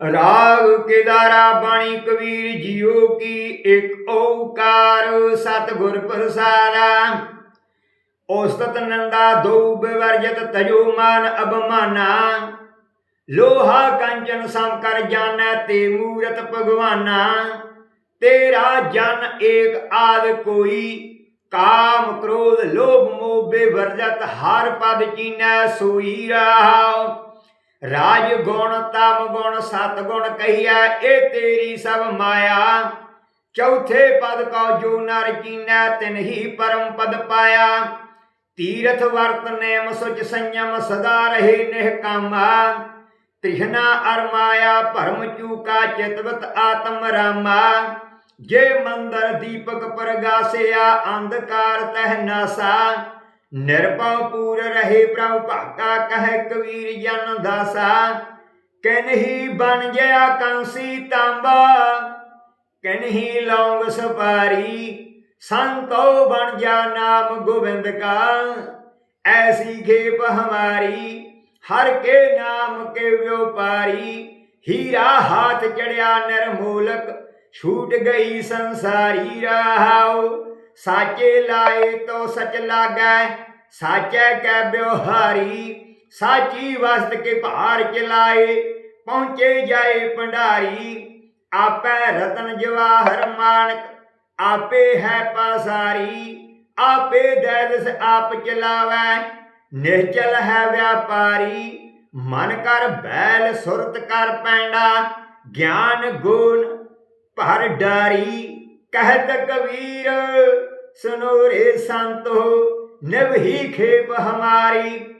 ਰਾਗ ਕੇਦਾਰਾ ਬਾਣੀ ਕਬੀਰ ਜੀਓ ਕੀ ਇੱਕ ਓਕਾਰ ਸਤਗੁਰ ਪ੍ਰਸਾਦਾ। ਔਸਤਤ ਨੰਦਾ ਦੋ ਬਿਵਰਜਤ ਤਜੋ ਮਾਨ ਅਬਮਾਨਾ ਲੋਹਾ ਕੰਚਨ ਸਮ ਕਰ ਜਾਣੈ ਤੇ ਮੂਰਤ ਭਗਵਾਨਾ। ਤੇਰਾ ਜਨ ਏਕ ਆਦ ਕੋਈ, ਕਾਮ ਕ੍ਰੋਧ ਲੋਭ ਮੋਹ ਬਿਵਰਜਤ ਹਰ ਪਦ ਚੀਨੈ ਸੋਈ ਰਹਾਉ। ਰਾਜ ਗੁਣ, ਤਮ ਗੁਣ, ਸਤ ਗੁਣ ਕਹੀਐ, ਇਹ ਤੇਰੀ ਸਭ ਮਾਇਆ। ਚੌਥੇ ਪਦ ਕਉ ਜੋ ਨਰ ਕੀਨੈ ਤਿਨਹੀ ਪਰਮ ਪਦ ਪਾਇਆ। ਤੀਰਥ ਵਰਤ ਨੇਮ ਸੁਚ ਸੰਯਮ, ਸਦਾ ਰਹੇ ਨਿਹਕਾਮਾ ਤ੍ਰਿਹਨਾ ਅਰ ਮਾਇਆ, ਭਰਮ ਚੂਕਾ, ਚਿਤਵਤ ਆਤਮ ਰਾਮਾ। ਜੇ ਮੰਦਰ ਦੀਪਕ ਪ੍ਰਗਾਸਿਆ, ਅੰਧਕਾਰ ਤਹਿ ਨਾਸਾ। ਨਿਰਭਉ ਪੂਰ ਰਹੇ ਪ੍ਰਭ ਭਾਗਾ ਕਹਿ ਕਬੀਰ ਜਨ ਦਾਸਾ। ਕਨਹੀ ਬਣ ਗਿਆ ਕੰਸੀ ਤਾਂਬਾ ਕਨਹੀ ਲੌਂਗ ਸਪਾਰੀ ਸੰਤੋ ਬਣ ਜਾ ਨਾਮ ਗੋਬਿੰਦ ਕਾ। ਐਸੀ ਖੇਪ ਹਮਾਰੀ, ਹਰ ਕੇ ਨਾਮ ਕੇ ਵਿਉਪਾਰੀ ਹੀਰਾ ਹਾਥ ਚੜਿਆ ਨਿਰਮੂਲਕ, ਛੂਟ ਗਈ ਸੰਸਾਰੀ ਰਹਾਉ। ਸਾਚੇ ਲਾਏ ਤੋ ਸਚ ਲਾਗੈ, ਸਾਚੈ ਕੈ ਬਿਵਹਾਰੀ ਸਾਚੀ ਵਸਤ ਕੇ ਭਾਰ ਚਲਾਏ ਪਹੁੰਚੇ ਜਾਏ ਭੰਡਾਰੀ, ਆਪੈ ਰਤਨ ਜਵਾਹਰ ਮਾਨਕ, ਆਪੇ ਹੈ ਪਾਸਾਰੀ, ਆਪੇ ਦੈਦਸ ਆਪ ਚਲਾਵੈ ਨਿਹਚਲ ਹੈ ਵਿਆਪਾਰੀ, ਮਨ ਕਰ ਬੈਲ ਸੁਰਤ ਕਰ ਪੈਂਡਾ, ਗਿਆਨ ਗੁਣ ਭਰ ਡਾਰੀ। ਕਹਿਤ ਕਬੀਰ ਸੁਨੋ ਰੇ ਸੰਤੋ ਨਿਭਹੀ ਖੇਪ ਹਮਾਰੀ।